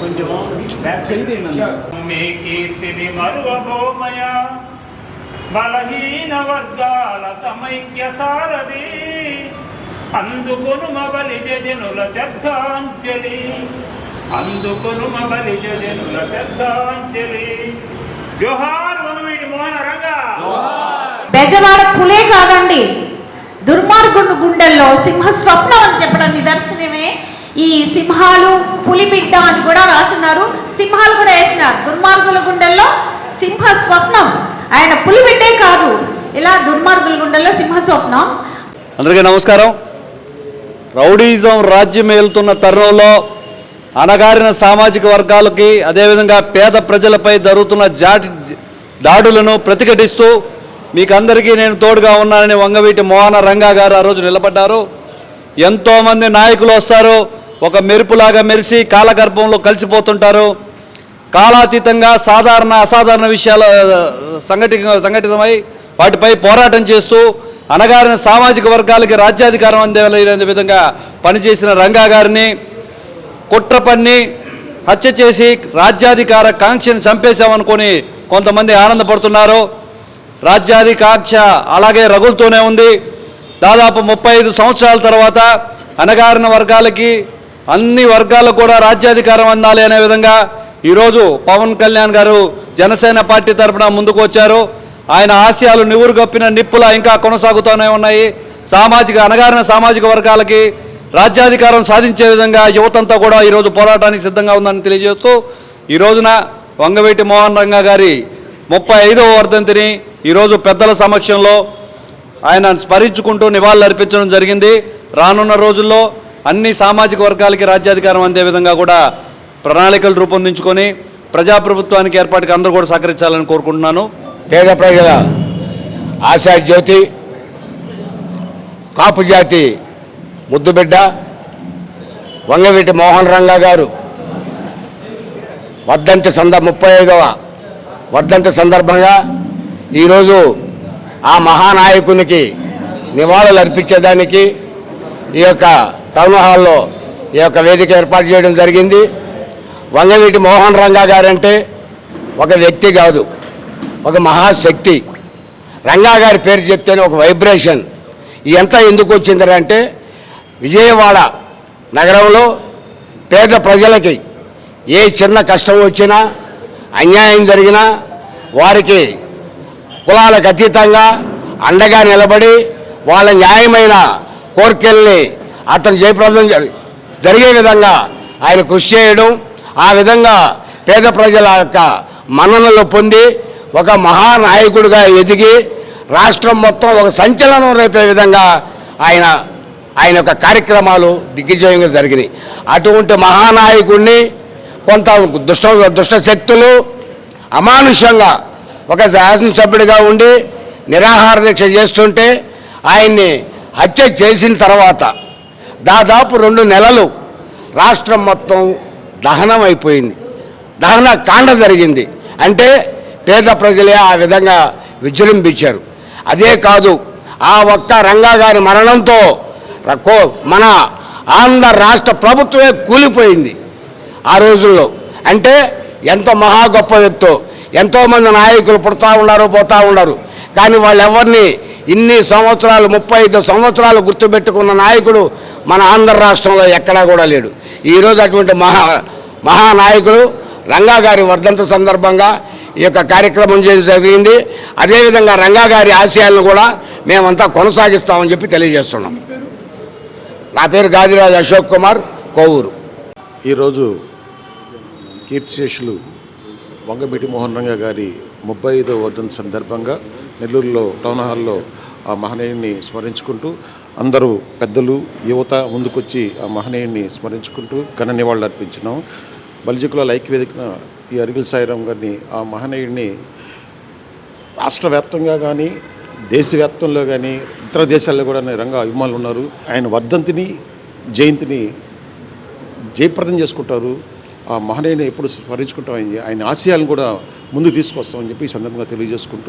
కొంచెము బ్యాక్ మరువభోమయా బలహీన వర్గాల సమైక్య సారథి అందుకొను మబలి జనుల శ్రద్ధాంజలి. అందుకొను మబలి జనుల శ్రద్ధాంజలి. జోహార్ మమ్మీ మోహన రంగా? బెజవాడ పులే కాదండి. దుర్మార్గుడు గుండెల్లో సింహ స్వప్నం అని చెప్పడం నిదర్శనమే. ఈ సింహాలు పులిబిడ్డ అని కూడా రాసున్నారు సింహాలు కూడా వేసినారు. దుర్మార్గుల గుండెల్లో సింహ స్వప్నం ఆయన పులిబిడ్డే కాదు. ఇలా దుర్మార్గుల గుండెల్లో సింహ స్వప్నం అందరికీ నమస్కారం. రౌడీజం రాజ్యం ఏలుతున్న తరుణంలో అణగారిన సామాజిక వర్గాలకి అదేవిధంగా పేద ప్రజలపై జరుగుతున్న జాటి దాడులను ప్రతిఘటిస్తూ మీకు అందరికీ నేను తోడుగా ఉన్నానని వంగవీటి మోహన రంగా గారు ఆ రోజు నిలబడ్డారు. ఎంతోమంది నాయకులు వస్తారు. ఒక మెరుపులాగా మెరిసి కాలగర్భంలో కలిసిపోతుంటారు. కాలాతీతంగా సాధారణ అసాధారణ విషయాల సంఘటి సంఘటితమై వాటిపై పోరాటం చేస్తూ అనగారిన సామాజిక వర్గాలకి రాజ్యాధికారం అందే విధంగా పనిచేసిన రంగా గారిని కుట్ర పన్ని హత్య చేసి రాజ్యాధికార కాంక్షను చంపేశామనుకొని కొంతమంది ఆనందపడుతున్నారు. రాజ్యాధికాంక్ష అలాగే రగులుతూనే ఉంది. దాదాపు ముప్పై ఐదు సంవత్సరాల తర్వాత అనగారిన వర్గాలకి అన్ని వర్గాలకు కూడా రాజ్యాధికారం అందాలి అనే విధంగా ఈరోజు పవన్ కళ్యాణ్ గారు జనసేన పార్టీ తరఫున ముందుకు వచ్చారు. ఆయన ఆశయాలు నివురుగప్పిన నిప్పులా ఇంకా కొనసాగుతూనే ఉన్నాయి. సామాజిక అనగారిన సామాజిక వర్గాలకి రాజ్యాధికారం సాధించే విధంగా యువతంతా కూడా ఈరోజు పోరాటానికి సిద్ధంగా ఉందని తెలియజేస్తూ ఈ రోజున వంగవీటి మోహన్ రంగా గారి ముప్పై ఐదవ వర్ధంతిని ఈరోజు పెద్దల సమక్షంలో ఆయన స్మరించుకుంటూ నివాళులు అర్పించడం జరిగింది. రానున్న రోజుల్లో అన్ని సామాజిక వర్గాలకి రాజ్యాధికారం అందే విధంగా కూడా ప్రణాళికలు రూపొందించుకొని ప్రజాప్రభుత్వానికి ఏర్పాటుకి అందరూ కూడా సహకరించాలని కోరుకుంటున్నాను. పేద ప్రజల ఆశా జ్యోతి కాపు జాతి ముద్దుబిడ్డ వంగవీటి మోహన్ రంగా గారు వర్ధంతి సంద ముప్పై ఐదవ వర్ధంతి సందర్భంగా ఈరోజు ఆ మహానాయకునికి నివాళులు అర్పించేదానికి ఈ యొక్క టౌన్ హాల్లో ఈ యొక్క వేదిక ఏర్పాటు చేయడం జరిగింది. వంగవీటి మోహన్ రంగా గారంటే ఒక వ్యక్తి కాదు ఒక మహాశక్తి. రంగా గారి పేరు చెప్తేనే ఒక వైబ్రేషన్. ఇదంతా ఎందుకు వచ్చిందంటే విజయవాడ నగరంలో పేద ప్రజలకి ఏ చిన్న కష్టం వచ్చినా అన్యాయం జరిగినా వారికి కులాలకు అతీతంగా అండగా నిలబడి వాళ్ళ న్యాయమైన కోరికల్ని అతను జయప్రదం జ- జరిగే విధంగా ఆయన కృషి చేయడం ఆ విధంగా పేద ప్రజల యొక్క మన్ననలు పొంది ఒక మహానాయకుడిగా ఎదిగి రాష్ట్రం మొత్తం ఒక సంచలనం రేపే విధంగా ఆయన ఆయన యొక్క కార్యక్రమాలు దిగ్విజయంగా జరిగినాయి. అటువంటి మహానాయకుడిని కొంత దుష్ట దుష్ట శక్తులు అమానుషంగా ఒక శాసనసభ్యుడిగా ఉండి నిరాహార దీక్ష చేస్తుంటే ఆయన్ని హత్య చేసిన తర్వాత దాదాపు రెండు నెలలు రాష్ట్రం మొత్తం దహనం అయిపోయింది దహన కాండ జరిగింది. అంటే పేద ప్రజలే ఆ విధంగా విజృంభించారు. అదే కాదు ఆ ఒక్క రంగా గారి మరణంతో మన ఆంధ్ర రాష్ట్ర ప్రభుత్వమే కూలిపోయింది ఆ రోజుల్లో. అంటే ఎంత మహా గొప్ప వ్యక్తో ఎంతోమంది నాయకులు పుడతా ఉన్నారు పోతూ ఉన్నారు కానీ వాళ్ళు ఎవరిని ఇన్ని సంవత్సరాలు ముప్పై ఐదు సంవత్సరాలు గుర్తుపెట్టుకున్న నాయకుడు మన ఆంధ్ర రాష్ట్రంలో ఎక్కడా కూడా లేడు. ఈరోజు అటువంటి మహా మహానాయకుడు రంగా గారి వర్ధంతి సందర్భంగా ఈ యొక్క కార్యక్రమం చేయడం జరిగింది. అదేవిధంగా రంగా గారి ఆశయాలను కూడా మేమంతా కొనసాగిస్తామని చెప్పి తెలియజేస్తున్నాం. నా పేరు గాదిరాజు అశోక్ కుమార్ కోవూరు. ఈరోజు కీర్తిశేషులు వంగమిటి మోహన్ రంగ గారి ముప్పై ఐదవ వర్ధంతి సందర్భంగా నెల్లూరులో టౌన్ హాల్లో ఆ మహనీయుని స్మరించుకుంటూ అందరూ పెద్దలు యువత ముందుకొచ్చి ఆ మహనీయుని స్మరించుకుంటూ ఘన నివాళులు అర్పించినాం. బలిజకుల ఐక్యవేదికన ఈ అరిగిల్ సాయిరాం గారిని ఆ మహనీయుడిని రాష్ట్ర వ్యాప్తంగా కానీ దేశవ్యాప్తంలో కానీ ఇతర దేశాల్లో కూడా రంగా అభిమానులు ఉన్నారు. ఆయన వర్ధంతిని జయంతిని జయప్రదం చేసుకుంటారు. ఆ మహనీయుని ఎప్పుడు స్మరించుకుంటాం ఆయన ఆశయాలను కూడా ముందుకు తీసుకొస్తామని చెప్పి ఈ సందర్భంగా తెలియజేసుకుంటూ